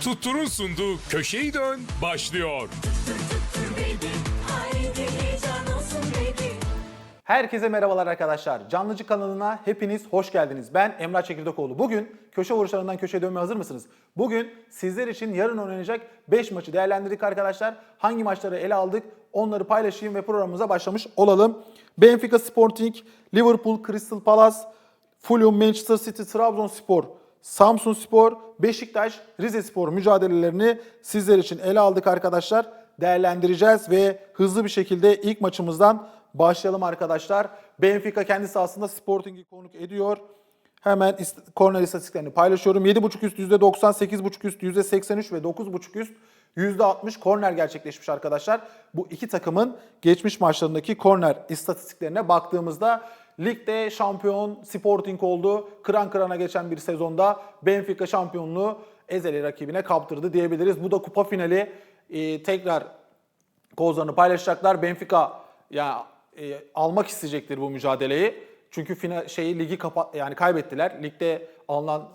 Tuttur'un sunduğu Köşeyi Dön başlıyor. Herkese merhabalar arkadaşlar. Canlıcı kanalına hepiniz hoş geldiniz. Ben Emrah Çekirdekoğlu. Bugün köşe vuruşlarından köşeye dönmeye hazır mısınız? Bugün sizler için yarın oynanacak 5 maçı değerlendirdik arkadaşlar. Hangi maçları ele aldık onları paylaşayım ve programımıza başlamış olalım. Benfica Sporting, Liverpool Crystal Palace, Fulham Manchester City, Trabzonspor, Samsun Spor, Beşiktaş, Rize Spor mücadelelerini sizler için ele aldık arkadaşlar. Değerlendireceğiz ve hızlı bir şekilde ilk maçımızdan başlayalım arkadaşlar. Benfica kendi sahasında Sporting'i konuk ediyor. Hemen korner istatistiklerini paylaşıyorum. 7.5 üst %90, 8.5 üst %83 ve 9.5 üst %60 korner gerçekleşmiş arkadaşlar. Bu iki takımın geçmiş maçlarındaki korner istatistiklerine baktığımızda ligde şampiyon Sporting oldu. Kıran kırana geçen bir sezonda Benfica şampiyonluğu ezeli rakibine kaptırdı diyebiliriz. Bu da kupa finali Ee, tekrar kozlarını paylaşacaklar. Benfica ya e, almak isteyecektir bu mücadeleyi. Çünkü final şeyi ligi kapat yani kaybettiler. Ligde alınan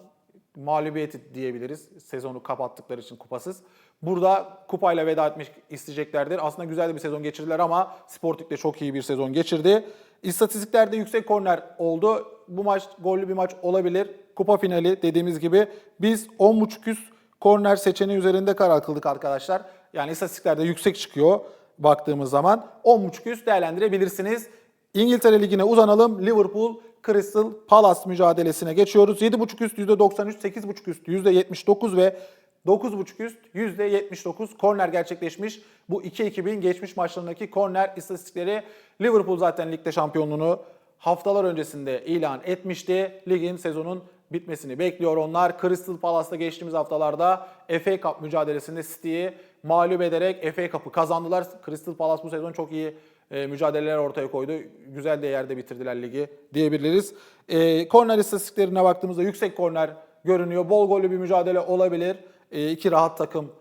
mağlubiyeti diyebiliriz. Sezonu kapattıkları için kupasız. Burada kupayla veda etmek isteyeceklerdir. Aslında güzel de bir sezon geçirdiler ama Sporting de çok iyi bir sezon geçirdi. İstatistiklerde yüksek korner oldu. Bu maç gollü bir maç olabilir. Kupa finali dediğimiz gibi biz 10.5 üst korner seçeneği üzerinde karar kıldık arkadaşlar. Yani istatistiklerde yüksek çıkıyor baktığımız zaman. 10.5 üst değerlendirebilirsiniz. İngiltere Ligi'ne uzanalım. Liverpool Crystal Palace mücadelesine geçiyoruz. 7.5 üst %93, 8.5 üst %79 ve 9.5 üst %79 korner gerçekleşmiş. Bu iki ekibin geçmiş maçlarındaki korner istatistikleri Liverpool zaten ligde şampiyonluğunu haftalar öncesinde ilan etmişti. Ligin sezonun bitmesini bekliyor onlar. Crystal Palace'da geçtiğimiz haftalarda FA Cup mücadelesinde City'yi mağlup ederek FA Cup'ı kazandılar. Crystal Palace bu sezon çok iyi e, mücadeleler ortaya koydu. Güzel de yerde bitirdiler ligi diyebiliriz. E, korner istatistiklerine baktığımızda yüksek korner görünüyor. Bol gollü bir mücadele olabilir. E, iki rahat takım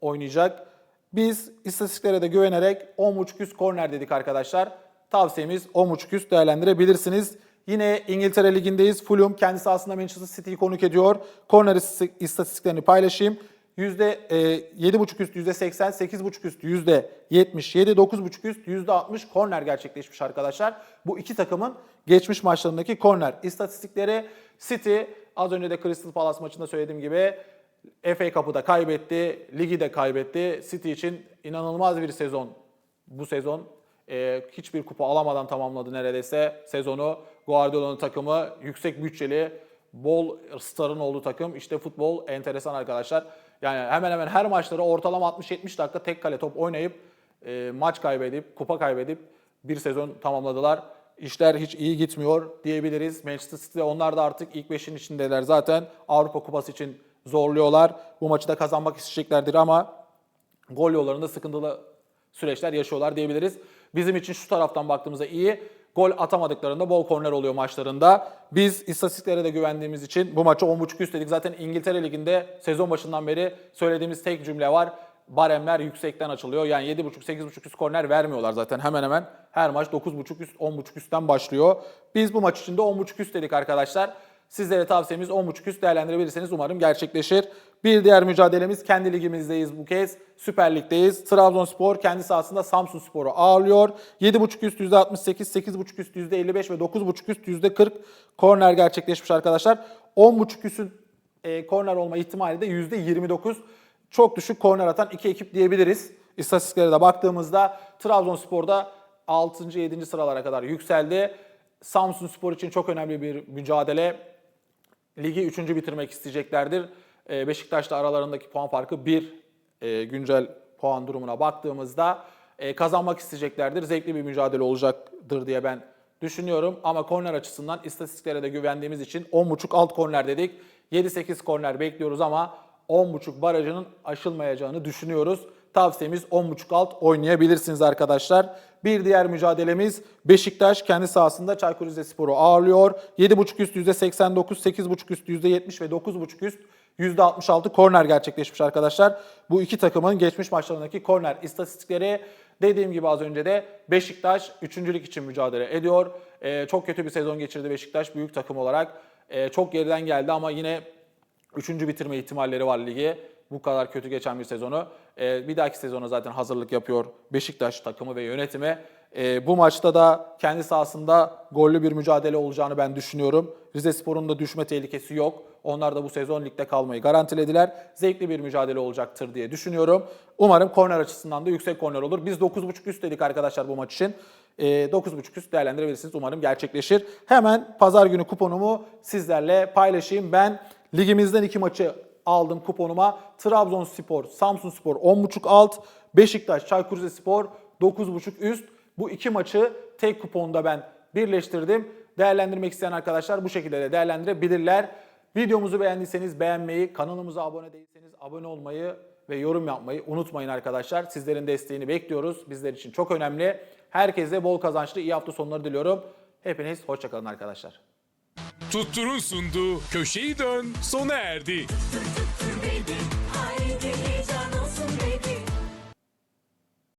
oynayacak. Biz istatistiklere de güvenerek 10.5 üst korner dedik arkadaşlar. Tavsiyemiz 10.5 üst değerlendirebilirsiniz. Yine İngiltere Ligi'ndeyiz. Fulham kendi sahasında Manchester City'yi konuk ediyor. Korner istatistiklerini paylaşayım. Yüzde e, 7.5 üst yüzde 80, 8.5 üst yüzde 77, 9.5 üst yüzde 60 korner gerçekleşmiş arkadaşlar. Bu iki takımın geçmiş maçlarındaki korner istatistikleri. City az önce de Crystal Palace maçında söylediğim gibi FA Cup'ı kaybetti, ligi de kaybetti. City için inanılmaz bir sezon bu sezon. Ee, hiçbir kupa alamadan tamamladı neredeyse sezonu. Guardiola'nın takımı yüksek bütçeli, bol starın olduğu takım. İşte futbol enteresan arkadaşlar. Yani hemen hemen her maçları ortalama 60-70 dakika tek kale top oynayıp e, maç kaybedip, kupa kaybedip bir sezon tamamladılar. İşler hiç iyi gitmiyor diyebiliriz. Manchester City onlar da artık ilk beşin içindeler zaten. Avrupa Kupası için zorluyorlar. Bu maçı da kazanmak isteyeceklerdir ama gol yollarında sıkıntılı süreçler yaşıyorlar diyebiliriz. Bizim için şu taraftan baktığımızda iyi. Gol atamadıklarında bol korner oluyor maçlarında. Biz istatistiklere de güvendiğimiz için bu maçı 10.5 üst dedik. Zaten İngiltere Ligi'nde sezon başından beri söylediğimiz tek cümle var. Baremler yüksekten açılıyor. Yani 7.5-8.5 üst korner vermiyorlar zaten hemen hemen. Her maç 9.5 üst, 10.5 üstten başlıyor. Biz bu maç için de 10.5 üst dedik arkadaşlar. Sizlere tavsiyemiz 10.5 üst değerlendirebilirseniz umarım gerçekleşir. Bir diğer mücadelemiz kendi ligimizdeyiz bu kez. Süper Lig'deyiz. Trabzonspor kendi sahasında Samsun Spor'u ağırlıyor. 7.5 üst %68, 8.5 üst %55 ve 9.5 üst %40 korner gerçekleşmiş arkadaşlar. 10.5 üstün e, korner olma ihtimali de %29. Çok düşük korner atan iki ekip diyebiliriz. İstatistiklere de baktığımızda Trabzonspor'da 6. 7. sıralara kadar yükseldi. Samsun Spor için çok önemli bir mücadele. Ligi 3. bitirmek isteyeceklerdir. Ee, Beşiktaş'la aralarındaki puan farkı 1 e, güncel puan durumuna baktığımızda e, kazanmak isteyeceklerdir. Zevkli bir mücadele olacaktır diye ben düşünüyorum. Ama korner açısından istatistiklere de güvendiğimiz için 10.5 alt korner dedik. 7-8 korner bekliyoruz ama 10.5 barajının aşılmayacağını düşünüyoruz. Tavsiyemiz 10.5 alt oynayabilirsiniz arkadaşlar. Bir diğer mücadelemiz Beşiktaş kendi sahasında Çaykur Rizespor'u ağırlıyor. 7.5 üst %89, 8.5 üst %70 ve 9.5 üst %66 korner gerçekleşmiş arkadaşlar. Bu iki takımın geçmiş maçlarındaki korner istatistikleri dediğim gibi az önce de Beşiktaş üçüncülük için mücadele ediyor. Ee, çok kötü bir sezon geçirdi Beşiktaş büyük takım olarak. Ee, çok geriden geldi ama yine Üçüncü bitirme ihtimalleri var ligi. Bu kadar kötü geçen bir sezonu. Ee, bir dahaki sezona zaten hazırlık yapıyor Beşiktaş takımı ve yönetimi. Ee, bu maçta da kendi sahasında gollü bir mücadele olacağını ben düşünüyorum. Rize Spor'un da düşme tehlikesi yok. Onlar da bu sezon ligde kalmayı garantilediler. Zevkli bir mücadele olacaktır diye düşünüyorum. Umarım korner açısından da yüksek korner olur. Biz 9.5 üst dedik arkadaşlar bu maç için. Ee, 9.5 üst değerlendirebilirsiniz. Umarım gerçekleşir. Hemen pazar günü kuponumu sizlerle paylaşayım. Ben ligimizden iki maçı aldım kuponuma. Trabzonspor, Samsunspor 10.5 alt, Beşiktaş, Çaykur Rizespor 9.5 üst. Bu iki maçı tek kuponda ben birleştirdim. Değerlendirmek isteyen arkadaşlar bu şekilde de değerlendirebilirler. Videomuzu beğendiyseniz beğenmeyi, kanalımıza abone değilseniz abone olmayı ve yorum yapmayı unutmayın arkadaşlar. Sizlerin desteğini bekliyoruz. Bizler için çok önemli. Herkese bol kazançlı iyi hafta sonları diliyorum. Hepiniz hoşçakalın arkadaşlar. Tuttur'un sunduğu Köşeyi Dön sona erdi.